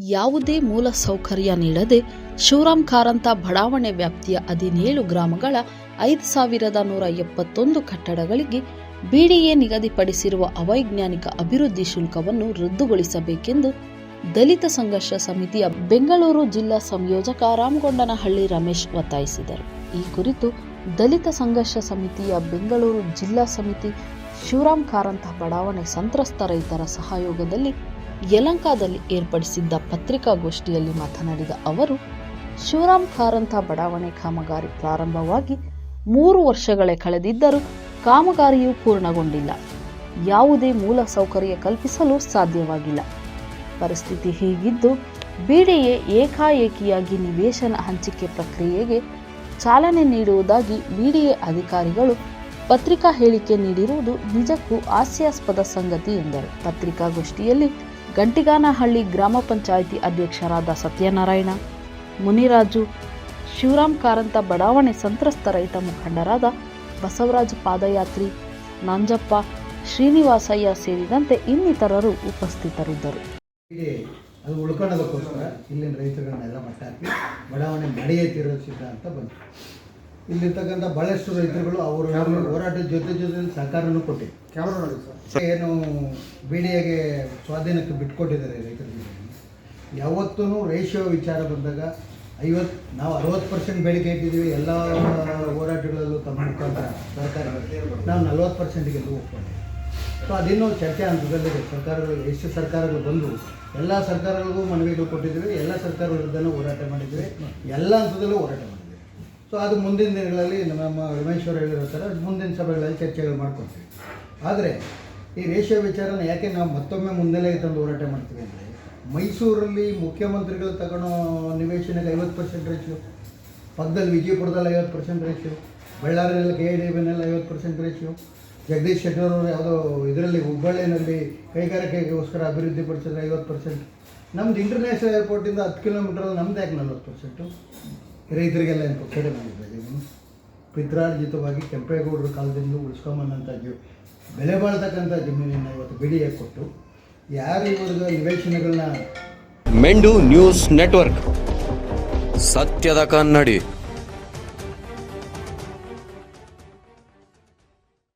ಯಾವುದೇ ಮೂಲ ಸೌಕರ್ಯ ನೀಡದೆ ಶಿವರಾಮ್ ಕಾರಂತ ಬಡಾವಣೆ ವ್ಯಾಪ್ತಿಯ ಹದಿನೇಳು ಗ್ರಾಮಗಳ ಐದು ಸಾವಿರದ ನೂರ ಎಪ್ಪತ್ತೊಂದು ಕಟ್ಟಡಗಳಿಗೆ ಬಿಡಿಎ ನಿಗದಿಪಡಿಸಿರುವ ಅವೈಜ್ಞಾನಿಕ ಅಭಿವೃದ್ಧಿ ಶುಲ್ಕವನ್ನು ರದ್ದುಗೊಳಿಸಬೇಕೆಂದು ದಲಿತ ಸಂಘರ್ಷ ಸಮಿತಿಯ ಬೆಂಗಳೂರು ಜಿಲ್ಲಾ ಸಂಯೋಜಕ ರಾಮಗೊಂಡನಹಳ್ಳಿ ರಮೇಶ್ ಒತ್ತಾಯಿಸಿದರು. ಈ ಕುರಿತು ದಲಿತ ಸಂಘರ್ಷ ಸಮಿತಿಯ ಬೆಂಗಳೂರು ಜಿಲ್ಲಾ ಸಮಿತಿ ಶಿವರಾಮ್ ಕಾರಂತ ಬಡಾವಣೆ ಸಂತ್ರಸ್ತ ರೈತರ ಸಹಯೋಗದಲ್ಲಿ ಯಲಂಕಾದಲ್ಲಿ ಏರ್ಪಡಿಸಿದ್ದ ಪತ್ರಿಕಾಗೋಷ್ಠಿಯಲ್ಲಿ ಮಾತನಾಡಿದ ಅವರು, ಶಿವರಾಮ್ ಕಾರಂತ ಬಡಾವಣೆ ಕಾಮಗಾರಿ ಪ್ರಾರಂಭವಾಗಿ ಮೂರು ವರ್ಷಗಳೇ ಕಳೆದಿದ್ದರೂ ಕಾಮಗಾರಿಯು ಪೂರ್ಣಗೊಂಡಿಲ್ಲ. ಯಾವುದೇ ಮೂಲ ಸೌಕರ್ಯ ಕಲ್ಪಿಸಲು ಸಾಧ್ಯವಾಗಿಲ್ಲ. ಪರಿಸ್ಥಿತಿ ಹೀಗಿದ್ದು ಬಿಡಿಎ ಏಕಾಏಕಿಯಾಗಿ ನಿವೇಶನ ಹಂಚಿಕೆ ಪ್ರಕ್ರಿಯೆಗೆ ಚಾಲನೆ ನೀಡುವುದಾಗಿ ಬಿಡಿಎ ಅಧಿಕಾರಿಗಳು ಪತ್ರಿಕಾ ಹೇಳಿಕೆ ನೀಡಿರುವುದು ನಿಜಕ್ಕೂ ಹಾಸ್ಯಾಸ್ಪದ ಸಂಗತಿ ಎಂದರು. ಪತ್ರಿಕಾಗೋಷ್ಠಿಯಲ್ಲಿ ಗಂಟಿಗಾನಹಳ್ಳಿ ಗ್ರಾಮ ಪಂಚಾಯಿತಿ ಅಧ್ಯಕ್ಷರಾದ ಸತ್ಯನಾರಾಯಣ, ಮುನಿರಾಜು, ಶಿವರಾಮ್ ಕಾರಂತ ಬಡಾವಣೆ ಸಂತ್ರಸ್ತ ರೈತ ಮುಖಂಡರಾದ ಬಸವರಾಜ ಪಾದಯಾತ್ರಿ, ನಂಜಪ್ಪ, ಶ್ರೀನಿವಾಸಯ್ಯ ಸೇರಿದಂತೆ ಇನ್ನಿತರರು ಉಪಸ್ಥಿತರಿದ್ದರು. ಅದು ಉಳ್ಕೊಳ್ಳೋದಕ್ಕೋಸ್ಕರ ಇಲ್ಲಿನ ರೈತರನ್ನೆಲ್ಲ ಮಟ್ಟ ಹಾಕಿ ಬಡಾವಣೆ ನಡೆಯುತ್ತಿರೋ ಅಂತ ಬಂತು. ಇಲ್ಲಿರ್ತಕ್ಕಂಥ ಬಹಳಷ್ಟು ರೈತರುಗಳು ಅವರು ಹೋರಾಟದ ಜೊತೆ ಜೊತೆ ಸಹಕಾರನೂ ಕೊಟ್ಟಿದ್ದಾರೆ. ಏನು ಸರ್. ಏನು ಎಗೆ ಸ್ವಾಧೀನಕ್ಕೆ ಬಿಟ್ಕೊಟ್ಟಿದ್ದಾರೆ ರೈತರಿಗೆ. ಯಾವತ್ತೂ ರೇಷಿಯೋ ವಿಚಾರ ಬಂದಾಗ ಐವತ್ತು ನಾವು ಅರವತ್ತು ಪರ್ಸೆಂಟ್ ಬೆಳಿಗ್ಗೆ ಇಟ್ಟಿದ್ದೀವಿ ಎಲ್ಲ ಹೋರಾಟಗಳಲ್ಲೂ ತಮ್ಮ ಮುಖಾಂತರ ಸರ್ಕಾರ ನಾವು ನಲ್ವತ್ತು ಪರ್ಸೆಂಟ್ಗೆ ಎಲ್ಲೂ ಒಪ್ಕೊಂಡಿದ್ದೀವಿ ಸೊ ಅದಿನ್ನೂ ಚರ್ಚೆ ಹಂತದಲ್ಲಿದೆ. ಸರ್ಕಾರಗಳು ಎಷ್ಟು ಸರ್ಕಾರಗಳು ಬಂದು ಎಲ್ಲ ಸರ್ಕಾರಗಳಿಗೂ ಮನವಿಗಳು ಕೊಟ್ಟಿದ್ದೀವಿ ಎಲ್ಲ ಸರ್ಕಾರಗಳ ವಿರುದ್ಧನೂ ಹೋರಾಟ ಮಾಡಿದ್ದೀವಿ. ಎಲ್ಲ ಹಂತದಲ್ಲೂ ಹೋರಾಟ ಮಾಡಿದ್ದೀವಿ. ಸೊ ಅದು ಮುಂದಿನ ದಿನಗಳಲ್ಲಿ ನಮ್ಮ ರಮೇಶ್ವರ್ ಹೇಳಿರೋ ಥರ ಮುಂದಿನ ಸಭೆಗಳಲ್ಲಿ ಚರ್ಚೆಗಳು ಮಾಡ್ಕೊತೀವಿ ಆದರೆ ಈ ರೇಷಿಯೋ ವಿಚಾರನ ಯಾಕೆ ನಾವು ಮತ್ತೊಮ್ಮೆ ಮುನ್ನೆಲೆಗೆ ತಂದು ಹೋರಾಟ ಮಾಡ್ತೀವಿ ಅಂದರೆ, ಮೈಸೂರಲ್ಲಿ ಮುಖ್ಯಮಂತ್ರಿಗಳು ತಗೊಳ್ಳೋ ನಿವೇಶನಕ್ಕೆ ಐವತ್ತು ಪರ್ಸೆಂಟ್ ರೇಷಿಯೋ, ಪಕ್ಕದಲ್ಲಿ ವಿಜಯಪುರದಲ್ಲಿ ಐವತ್ತು ಪರ್ಸೆಂಟ್ ರೇಷಿಯೋ, ಬಳ್ಳಾರಿಯಲ್ಲಿ ಕೆ ಡಿ ಬಿನಲ್ಲಿ ಐವತ್ತು ಪರ್ಸೆಂಟ್ ರೇಷಿಯೋ, ಜಗದೀಶ್ ಶೆಟ್ಟರ್ ಅವರು ಯಾವುದೋ ಇದರಲ್ಲಿ ಹುಬ್ಬಳ್ಳಿನಲ್ಲಿ ಕೈಗಾರಿಕೆಗೋಸ್ಕರ ಅಭಿವೃದ್ಧಿ ಪಡಿಸಿದ್ರೆ ಐವತ್ತು ಪರ್ಸೆಂಟ್. ನಮ್ದು ಇಂಟರ್ನ್ಯಾಷನಲ್ ಏರ್ಪೋರ್ಟಿಂದ ಹತ್ತು ಕಿಲೋಮೀಟ್ರಲ್ಲಿ ನಮ್ದು ಯಾಕೆ ನಲ್ವತ್ತು ಪರ್ಸೆಂಟು? ರೈತರಿಗೆಲ್ಲ ಏನು ಪಕ್ಷಡೆ ಮಾಡಿದ್ದಾರೆ? ಪಿತ್ರಾರ್ಜಿತವಾಗಿ ಕೆಂಪೇಗೌಡರ ಕಾಲದಿಂದ ಉಳಿಸ್ಕೊಂಬಂದಂಥ ಜೀವ ಬೆಲೆ ಬಾಳ್ತಕ್ಕಂಥ ಜಮೀನನ್ನು ಇವತ್ತು ಬಿಡಿಗೆ ಕೊಟ್ಟು ಯಾರು ಇವರದ ನಿವೇಶನಗಳನ್ನ ಮೆಂಡು ನ್ಯೂಸ್ ನೆಟ್ವರ್ಕ್. ಸತ್ಯದ ಕನ್ನಡಿ.